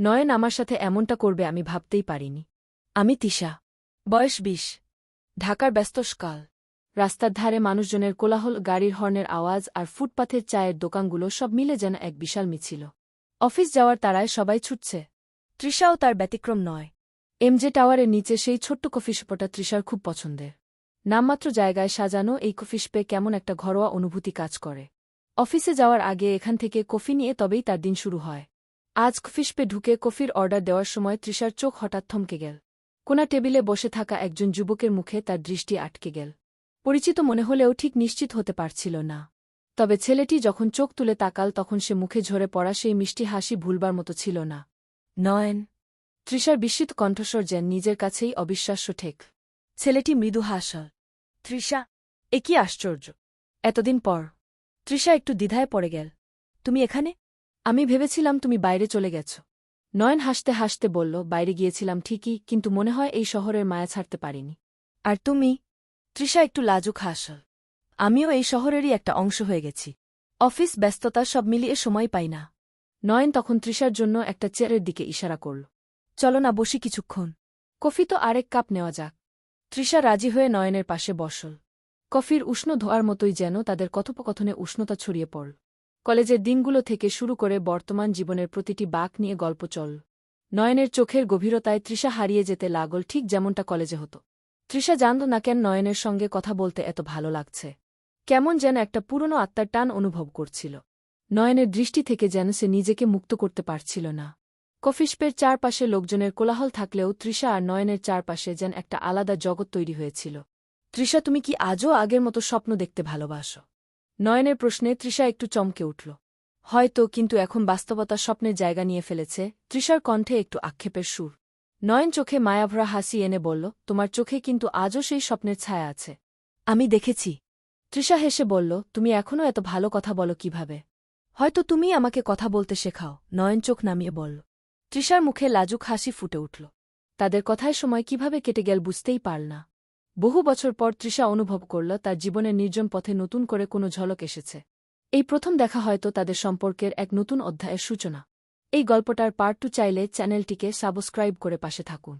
নয়ন আমার সাথে এমনটা করবে আমি ভাবতেই পারিনি। আমি তিশা। বয়স বিশ। ঢাকার ব্যস্ত সকাল রাস্তার ধারে মানুষজনের কোলাহল, গাড়ির হর্নের আওয়াজ আর ফুটপাথের চায়ের দোকানগুলো সব মিলে যেন এক বিশাল মিছিল। অফিস যাওয়ার তারায় সবাই ছুটছে। তৃষাও তার ব্যতিক্রম নয়। এমজে টাওয়ারের নিচে সেই ছোট্ট কফিশপটা তৃষার খুব পছন্দের। নামমাত্র জায়গায় সাজানো এই কফিশপে কেমন একটা ঘরোয়া অনুভূতি কাজ করে। অফিসে যাওয়ার আগে এখান থেকে কফি নিয়ে তবেই তার দিন শুরু হয়। আজ কফিশপে ঢুকে কফির অর্ডার দেওয়ার সময় তৃষার চোখ হঠাৎ থমকে গেল। কোনা টেবিলে বসে থাকা একজন যুবকের মুখে তার দৃষ্টি আটকে গেল। পরিচিত মনে হলেও ঠিক নিশ্চিত হতে পারছিল না। তবে ছেলেটি যখন চোখ তুলে তাকাল তখন সে মুখে ঝরে পড়া সেই মিষ্টি হাসি ভুলবার মতো ছিল না। নয়ন, তৃষার বিস্মিত কণ্ঠস্বর যেন নিজের কাছেই অবিশ্বাস্য ঠেক। ছেলেটি মৃদু হাসল তৃষা, এ কি আশ্চর্য। এতদিন পর। তৃষা একটু দ্বিধায় পড়ে গেল। তুমি এখানে? আমি ভেবেছিলাম তুমি বাইরে চলে গেছ। নয়ন হাসতে হাসতে বলল, বাইরে গিয়েছিলাম ঠিকই, কিন্তু মনে হয় এই শহরের মায়া ছাড়তে পারিনি। আর তুমি? তৃষা একটু লাজুক হাসল। আমিও এই শহরেরই একটা অংশ হয়ে গেছি। অফিস ব্যস্ততা সব মিলিয়ে সময় পাই না। নয়ন তখন তৃষার জন্য একটা চেয়ারের দিকে ইশারা করল। চলো না, বসি কিছুক্ষণ। কফি তো আরেক কাপ নেওয়া যাক। তৃষা রাজি হয়ে নয়নের পাশে বসল। কফির উষ্ণ ধোয়ার মতোই যেন তাদের কথোপকথনে উষ্ণতা ছড়িয়ে পড়ল। কলেজের দিনগুলো থেকে শুরু করে বর্তমান জীবনের প্রতিটি বাক নিয়ে গল্প চল। নয়নের চোখের গভীরতায় তৃষা হারিয়ে যেতে লাগল ঠিক যেমনটা কলেজে হতো। তৃষা জানত না কেন নয়নের সঙ্গে কথা বলতে এত ভালো লাগছে। কেমন যেন একটা পুরনো আত্মার টান অনুভব করছিল। নয়নের দৃষ্টি থেকে যেন সে নিজেকে মুক্ত করতে পারছিল না। কফিশপের চারপাশে লোকজনের কোলাহল থাকলেও তৃষা আর নয়নের চারপাশে যেন একটা আলাদা জগৎ তৈরি হয়েছিল। তৃষা, তুমি কি আজও আগের মতো স্বপ্ন দেখতে ভালোবাসো? নয়নের প্রশ্নে তৃষা একটু চমকে উঠল। হয়তো কিন্তু এখন বাস্তবতা স্বপ্নের জায়গা নিয়ে ফেলেছে, তৃষার কণ্ঠে একটু আক্ষেপের সুর। নয়ন চোখে মায়াভরা হাসি এনে বলল, তোমার চোখে কিন্তু আজও সেই স্বপ্নের ছায়া আছে। আমি দেখেছি। তৃষা হেসে বলল, তুমি এখনও এত ভালো কথা বলো কীভাবে? হয়তো তুমি আমাকে কথা বলতে শেখাও। নয়ন চোখ নামিয়ে বলল। তৃষার মুখে লাজুক হাসি ফুটে উঠল। তাদের কথায় সময় কীভাবে কেটে গেল বুঝতেই পারল না। বহু বছর পর তৃষা অনুভব করল তার জীবনের নির্জন পথে নতুন করে কোনো ঝলক এসেছে। এই প্রথম দেখা হয়তো তাদের সম্পর্কের এক নতুন অধ্যায়ের সূচনা। এই গল্পটার পার্ট টু চাইলে চ্যানেলটিকে সাবস্ক্রাইব করে পাশে থাকুন।